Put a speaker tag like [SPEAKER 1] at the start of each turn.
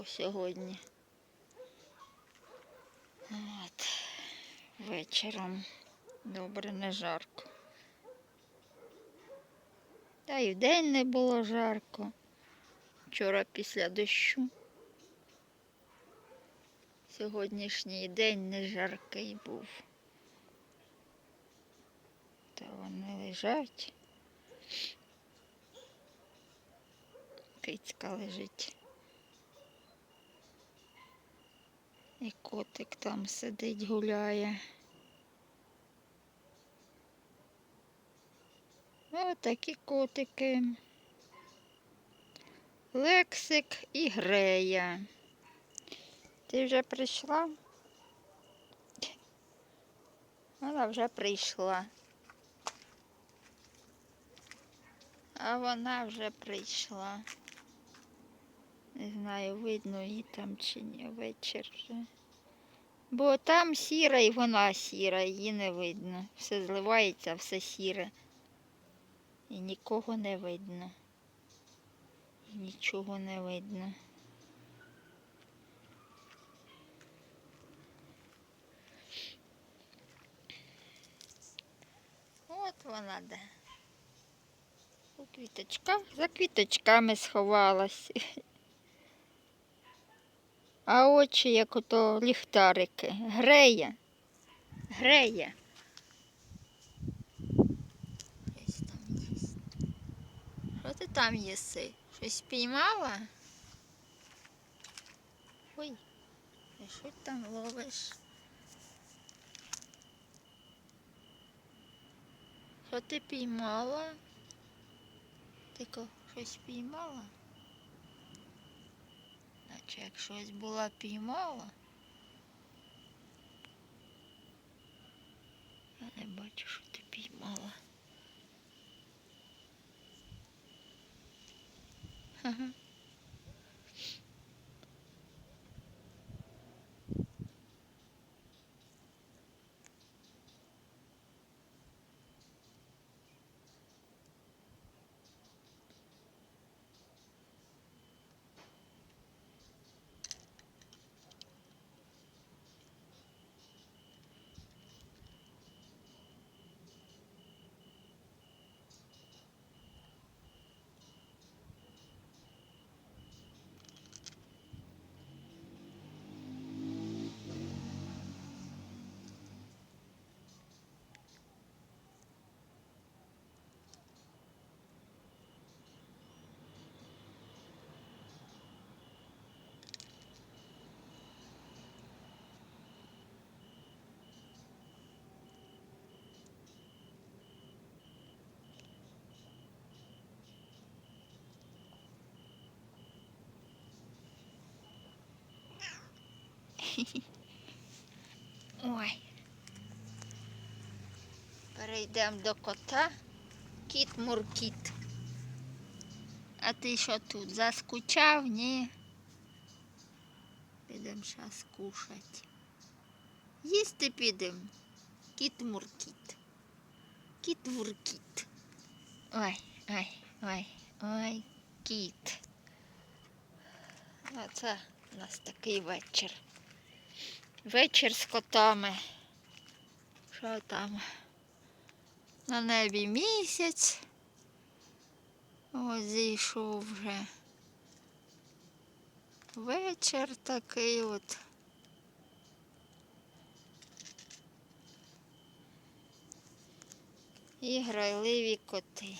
[SPEAKER 1] жарко сьогодні. От. Вечором добре не жарко. Та й вдень не було жарко. Вчора після дощу. Сьогоднішній день не жаркий був. Та вони лежать. Кицька лежить. І котик там сидить, гуляє. Ось такі котики. Лексик і Грея. Ти вже прийшла? Вона вже прийшла. А вона вже прийшла. Не знаю, видно її там чи ні, вечір вже. Бо там сіра і вона сіра, її не видно. Все зливається, все сіре. І нікого не видно. І нічого не видно. От вона де. У квіточках, за квіточками сховалась. А очі, як ото ліхтарики. Греє. Греє. Щось там їсть. Що ти там їси? Щось піймала? Ой, а що ти там ловиш? Що ти піймала? Ти щось піймала? Наче як щось була піймала. Я не бачу, що ти піймала. Ага. Ой. Перейдемо до кота. Кіт муркіт. А ти що тут? Заскучав? Ні. Підемо зараз кушати. Їсти підемо. Кіт муркіт. Кіт муркіт. Ой, ой, ой, ой, кіт. Оце у нас такий вечір. Вечір з котами. Що там? На небі місяць. Ось зійшов вже. Вечір такий от. І грайливі коти.